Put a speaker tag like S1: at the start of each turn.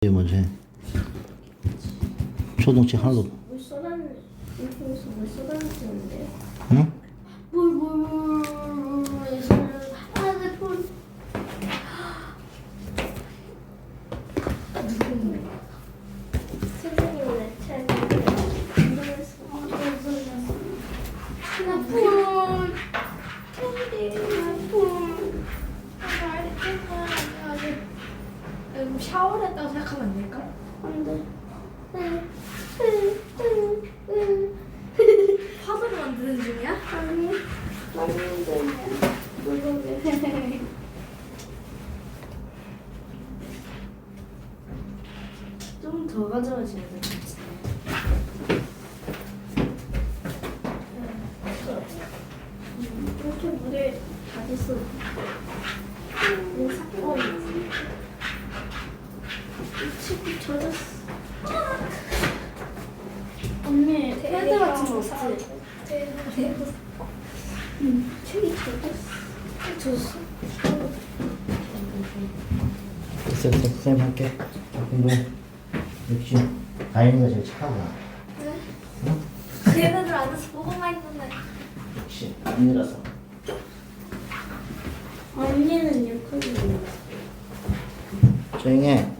S1: 이게 해. 초동치 하나도 없-
S2: 물 쏟아내 이렇게해서 물 쏟아내는데
S1: 응?
S2: 물물물물물 아내 폰. 누군데? 선생님 내 차례인데 운동했어. 무슨 소리였어? 나 폰. 캔디 나 폰.
S3: 음, 샤워를 했다고 생각하면 안 될까?
S2: 안돼. 응.
S3: 화분을 만드는 중이야?
S2: 아니, 맞는데. 모르게. 좀더 가져와줘야 될 것 같은데. 음, 이렇게 물에 다 됐어. 내사건. 치고 젖었어. 언니, 패드 같은 거 없지? 응, 책이 젖었어. 젖었어?
S1: 됐어, 됐어. 쌤 할게. 자, 공부해. 역시 다인이가 제일 착하구나.
S3: 얘네들 안에서 보고만 있는데
S1: 역시 다인이라서.
S2: 언니는 육hund이
S1: 조용히 해.